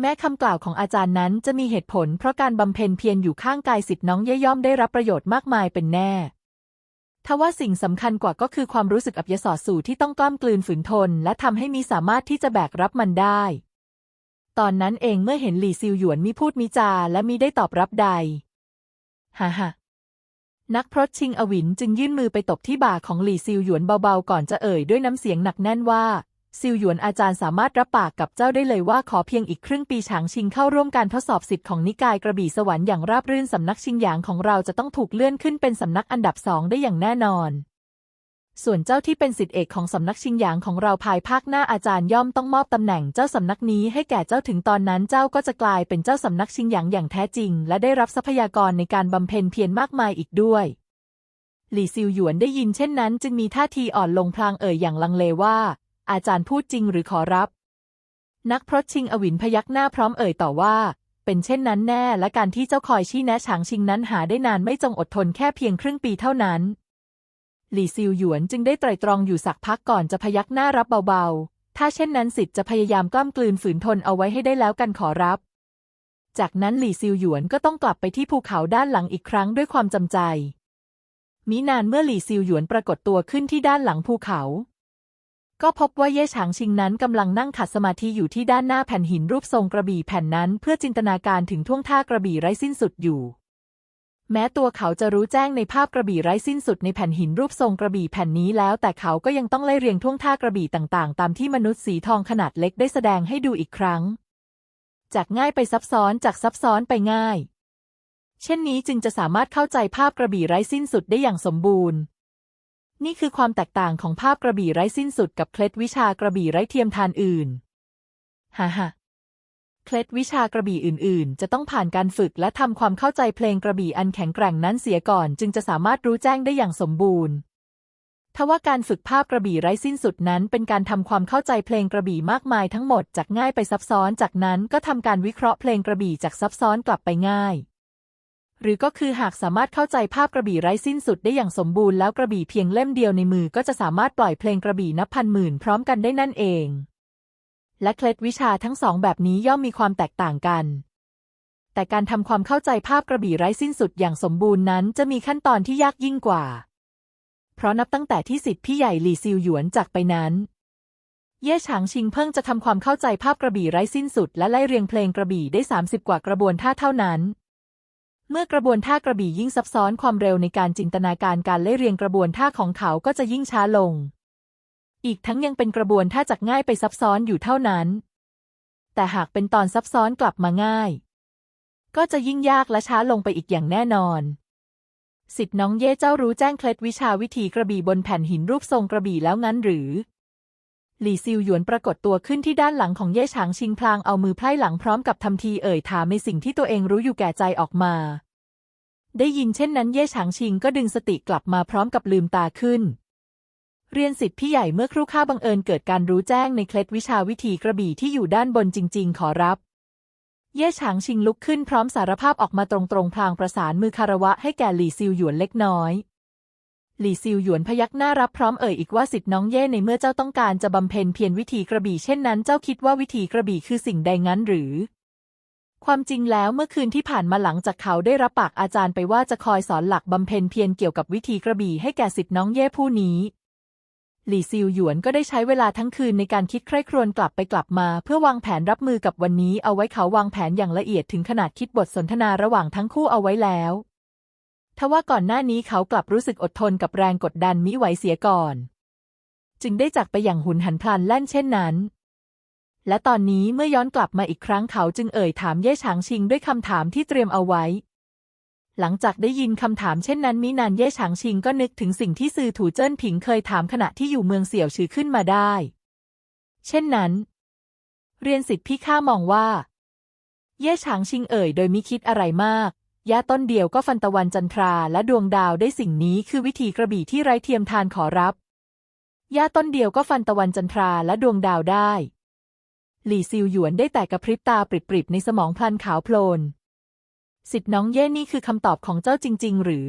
แม้คำกล่าวของอาจารย์นั้นจะมีเหตุผล เพราะการบำเพ็ญเพียรอยู่ข้างกายสิทธิ์น้องเย่ย่อมได้รับประโยชน์มากมายเป็นแน่ทว่าสิ่งสำคัญกว่าก็คือความรู้สึกอับยศสู่ที่ต้องกล้ำกลืนฝืนทน และทำให้มีสามารถที่จะแบกรับมันได้ ตอนนั้นเองเมื่อเห็นหลี่ซิวหยวนมิพูดมิจาและมิได้ตอบรับใดฮ่าฮ่านักพรตชิงอวินจึงยื่นมือไปตบที่บ่าของหลี่ซิวหยวนเบาๆ ก่อนจะเอ่ยด้วยน้ำเสียงหนักแน่นว่า ซิวหยวนอาจารย์สามารถรับปากกับเจ้าได้เลยว่าขอเพียงอีกครึ่งปีฉางชิงเข้าร่วมการทดสอบสิทธิ์ของนิกายกระบี่สวรรค์อย่างราบรื่นสำนักชิงหยางของเราจะต้องถูกเลื่อนขึ้นเป็นสำนักอันดับสองได้อย่างแน่นอน ส่วนเจ้าที่เป็นสิทธิเอกของสำนักชิงหยางของเราภายภาคหน้าอาจารย์ย่อมต้องมอบตำแหน่งเจ้าสำนักนี้ให้แก่เจ้าถึงตอนนั้นเจ้าก็จะกลายเป็นเจ้าสำนักชิงหยางอย่างแท้จริง และได้รับทรัพยากรในการบำเพ็ญเพียรมากมายอีกด้วยหลี่ซิวหยวนได้ยินเช่นนั้น จึงมีท่าทีอ่อนลงพลางเอ่ยอย่างลังเลว่า อาจารย์พูดจริงหรือขอรับ นักพรตชิงอวินพยักหน้าพร้อมเอ่ยต่อว่า เป็นเช่นนั้นแน่และการที่เจ้าคอยชี้แนะฉางชิงนั้นหาได้นานไม่จงอดทนแค่เพียงครึ่งปีเท่านั้น หลี่ซิวหยวนจึงได้ไตร่ตรองอยู่สักพักก่อนจะพยักหน้ารับเบาๆ ถ้าเช่นนั้นสิทธิ์จะพยายามกล้ำกลืนฝืนทนเอาไว้ให้ได้แล้วกันขอรับ จากนั้นหลี่ซิวหยวนก็ต้องกลับไปที่ภูเขาด้านหลังอีกครั้งด้วยความจำใจมินานเมื่อหลี่ซิวหยวนปรากฏตัวขึ้นที่ด้านหลังภูเขา ก็พบว่าเย่ฉางชิงนั้นกำลังนั่งขัดสมาธิอยู่ที่ด้านหน้าแผ่นหินรูปทรงกระบี่แผ่นนั้น เพื่อจินตนาการถึงท่วงท่ากระบี่ไร้สิ้นสุดอยู่ แม้ตัวเขาจะรู้แจ้งในภาพกระบี่ไร้สิ้นสุดในแผ่นหินรูปทรงกระบี่แผ่นนี้แล้ว แต่เขาก็ยังต้องไล่เรียงท่วงท่ากระบี่ต่างๆ ตามที่มนุษย์สีทองขนาดเล็กได้แสดงให้ดูอีกครั้ง จากง่ายไปซับซ้อนจากซับซ้อนไปง่าย เช่นนี้จึงจะสามารถเข้าใจภาพกระบี่ไร้สิ้นสุดได้อย่างสมบูรณ์ นี่คือความแตกต่างของภาพกระบี่ไร้สิ้นสุดกับเคล็ดวิชากระบี่ไร้เทียมทานอื่นฮ่าฮ่าเคล็ดวิชากระบี่อื่น ๆ จะต้องผ่านการฝึกและทำความเข้าใจเพลงกระบี่อันแข็งแกร่งนั้นเสียก่อน จึงจะสามารถรู้แจ้งได้อย่างสมบูรณ์ทว่าการฝึกภาพกระบี่ไร้สิ้นสุดนั้น เป็นการทำความเข้าใจเพลงกระบี่มากมายทั้งหมดจากง่ายไปซับซ้อนจากนั้นก็ทำการวิเคราะห์เพลงกระบี่จากซับซ้อนกลับไปง่าย หรือก็คือหากสามารถเข้าใจภาพกระบี่ไร้สิ้นสุดได้อย่างสมบูรณ์แล้วกระบี่เพียงเล่มเดียวในมือก็จะสามารถปล่อยเพลงกระบี่นับพันหมื่นพร้อมกันได้นั่นเอง และเคล็ดวิชาทั้งสองแบบนี้ย่อมมีความแตกต่างกัน แต่การทำความเข้าใจภาพกระบี่ไร้สิ้นสุดอย่างสมบูรณ์นั้นจะมีขั้นตอนที่ยากยิ่งกว่า เพราะนับตั้งแต่ที่สิทธิพี่ใหญ่หลี่ซิวหยวนจากไปนั้นเย่ฉางชิงเพิ่งจะทำความเข้าใจภาพกระบี่ไร้สิ้นสุดและไล่เรียงเพลงกระบี่ได้ 30 กว่ากระบวนท่าเท่านั้น เมื่อกระบวนท่ากระบี่ยิ่งซับซ้อนความเร็วในการจินตนาการการไล่เรียงกระบวนท่าของเขาก็จะยิ่งช้าลง อีกทั้งยังเป็นกระบวนท่าจากง่ายไปซับซ้อนอยู่เท่านั้น แต่หากเป็นตอนซับซ้อนกลับมาง่าย ก็จะยิ่งยากและช้าลงไปอีกอย่างแน่นอนสิทธิ์น้องเย่เจ้ารู้แจ้งเคล็ดวิชาวิธีกระบี่บนแผ่นหินรูปทรงกระบี่แล้วงั้นหรือ หลี่ซิวหยวนปรากฏตัวขึ้นที่ด้านหลังของเย่ฉางชิงพลางเอามือไพร่หลังพร้อมกับทำทีเอ่ยถามในสิ่งที่ตัวเองรู้อยู่แก่ใจออกมา ได้ยินเช่นนั้นเย่ฉางชิงก็ดึงสติกลับมาพร้อมกับลืมตาขึ้น เรียนสิทธิ์พี่ใหญ่เมื่อครู่ข้าบังเอิญเกิดการรู้แจ้งในเคล็ดวิชาวิธีกระบี่ที่อยู่ด้านบนจริง ๆ ขอรับ เย่ฉางชิงลุกขึ้นพร้อมสารภาพออกมาตรงๆพลางประสานมือคารวะให้แก่หลี่ซิวหยวนเล็กน้อย หลี่ซิวหยวนพยักหน้ารับพร้อมเอ่ยอีกว่าสิทธิ์น้องเย่ในเมื่อเจ้าต้องการจะบำเพ็ญเพียรวิธีกระบี่เช่นนั้น เจ้าคิดว่าวิธีกระบี่คือสิ่งใดงั้นหรือ ความจริงแล้วเมื่อคืนที่ผ่านมาหลังจากเขาได้รับปากอาจารย์ไปว่าจะคอยสอนหลักบำเพ็ญเพียรเกี่ยวกับวิธีกระบี่ให้แก่สิทธิ์น้องเย่ผู้นี้หลี่ซิวหยวนก็ได้ใช้เวลาทั้งคืนในการคิดใคร่ครวญกลับไปกลับมา เพื่อวางแผนรับมือกับวันนี้เอาไว้เขาวางแผนอย่างละเอียดถึงขนาดคิดบทสนทนาระหว่างทั้งคู่เอาไว้แล้ว ทว่าก่อนหน้านี้เขากลับรู้สึกอดทนกับแรงกดดันมิไหวเสียก่อน จึงได้จากไปอย่างหุนหันพลันแล่นเช่นนั้น และตอนนี้เมื่อย้อนกลับมาอีกครั้งเขาจึงเอ่ยถามเย่ฉางชิงด้วยคำถามที่เตรียมเอาไว้ หลังจากได้ยินคำถามเช่นนั้นมินานเย่ฉางชิงก็นึกถึงสิ่งที่ซือถูเจิ้นผิงเคยถามขณะที่อยู่เมืองเสี่ยวชื่อขึ้นมาได้ เช่นนั้น เรียนสิทธิพี่ข้ามองว่า เย่ฉางชิงเอ่ยโดยมิคิดอะไรมาก หญ้าต้นเดียวก็ฟันตะวันจันทราและดวงดาวได้สิ่งนี้คือวิธีกระบี่ที่ไร้เทียมทานขอรับหญ้าต้นเดียวก็ฟันตะวันจันทราและดวงดาวได้ หลี่ซิวหยวนได้แต่กระพริบตาปริบๆในสมองพลันขาวโพลน สิทธิ์น้องเย่นี่คือคำตอบของเจ้าจริง ๆ หรือ